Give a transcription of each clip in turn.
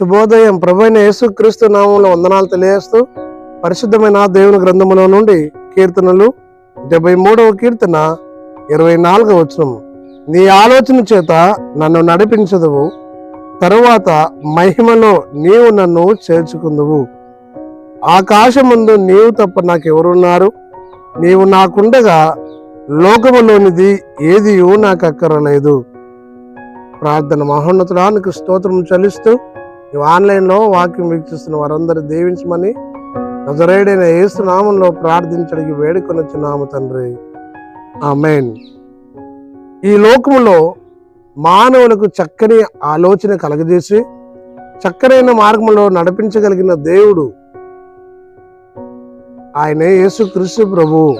శుభోదయం. ప్రభైన యేసుక్రీస్తు నామంలో వందనాలు తెలియజేస్తూ పరిశుద్ధమైన దేవుని గ్రంథములో నుండి కీర్తనలు డెబ్బై మూడవ కీర్తన ఇరవై నాలుగవ వచనం. నీ ఆలోచన చేత నన్ను నడిపించదువు తరువాత మహిమలో నీవు నన్ను చేర్చుకుందువు. ఆకాశముందు నీవు తప్ప నాకెవరున్నారు? నీవు నాకుండగా లోకములోనిది ఏది నాకు అక్కరలేదు ప్రార్థన మహోన్నతుడానికి స్తోత్రం చలిస్తూ నువ్వు ఆన్లైన్లో వాక్యం వీక్షిస్తున్న వారందరూ దీవించమని నజరేడైన ఏసు నామంలో ప్రార్థించడానికి వేడుకొనొచ్చున్నాము తండ్రి. ఆమెన్. ఈ లోకములో మానవులకు చక్కని ఆలోచన కలగజేసి చక్కనైన మార్గంలో నడిపించగలిగిన దేవుడు ఆయనే యేసు క్రీస్తు ప్రభు.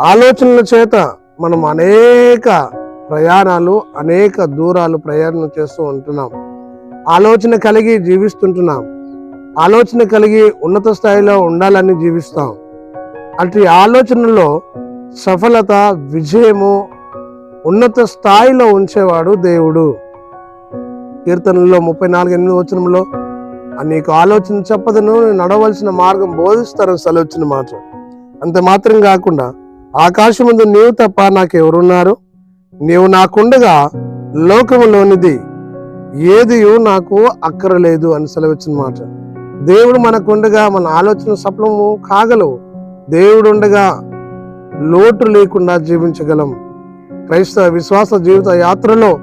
ఆలోచనల చేత మనం అనేక ప్రయాణాలు అనేక దూరాలు ప్రయాణం చేస్తూ ఉంటున్నాం. ఆలోచన కలిగి జీవిస్తుంటున్నాం. ఆలోచన కలిగి ఉన్నత స్థాయిలో ఉండాలని జీవిస్తాం. అటు ఆలోచనలో సఫలత విజయము ఉన్నత స్థాయిలో ఉంచేవాడు దేవుడు. కీర్తనలో ముప్పై నాలుగు ఎనిమిది వచనంలో నీకు ఆలోచన చెప్పదను నడవలసిన మార్గం బోధిస్తారు సెలవుచ్చిన మాట అంత మాత్రం కాకుండా ఆకాశం ముందు నీవు తప్ప నాకు ఎవరున్నారు నీవు నాకుండగా లోకములోనిది ఏది నాకు అక్కరలేదు అని సెలవిచ్చిన మాట. దేవుడు మనకుండగా మన ఆలోచన సఫలము కాగలవు. దేవుడు ఉండగా లోటు లేకుండా జీవించగలం. క్రైస్తవ విశ్వాస జీవిత యాత్రలో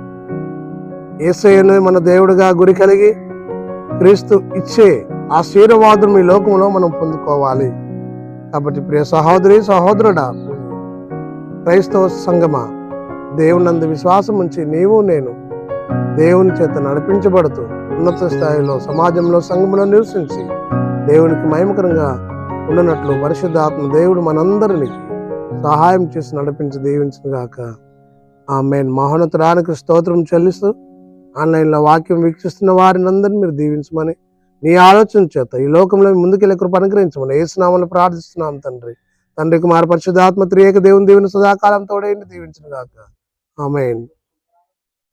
ఏసయ్యను మన దేవుడిగా గురి కలిగి క్రీస్తు ఇచ్చే ఆశీర్వాదం ఈ లోకంలో మనం పొందుకోవాలి. కాబట్టి ప్రియ సహోదరి సహోదరుడా క్రైస్తవ సంగమ దేవునందు విశ్వాసం ఉంచి నీవు నేను దేవుని చేత నడిపించబడుతూ ఉన్నత స్థాయిలో సమాజంలో సంఘంలో నివసించి దేవునికి మహిమకరంగా ఉండనట్లు పరిశుద్ధ ఆత్మ దేవుడు మనందరినీ సహాయం చేసి నడిపించి దీవించిన ఆ మెయిన్ మహోన్నతురానికి స్తోత్రం చెల్లిస్తూ ఆన్లైన్లో వాక్యం వీక్షిస్తున్న వారిని అందరినీ మీరు దీవించమని నీ ఆలోచన చేత ఈ లోకంలో ముందుకెళ్ళి కృప అనుగ్రహించమని ఏ ప్రార్థిస్తున్నాం తండ్రి. తండ్రి కుమార పరిశుద్ధాత్మ త్రియేక దేవుని దేవుని సదాకాలం తోడైంది దీవించిన గాక. ఆమెన్.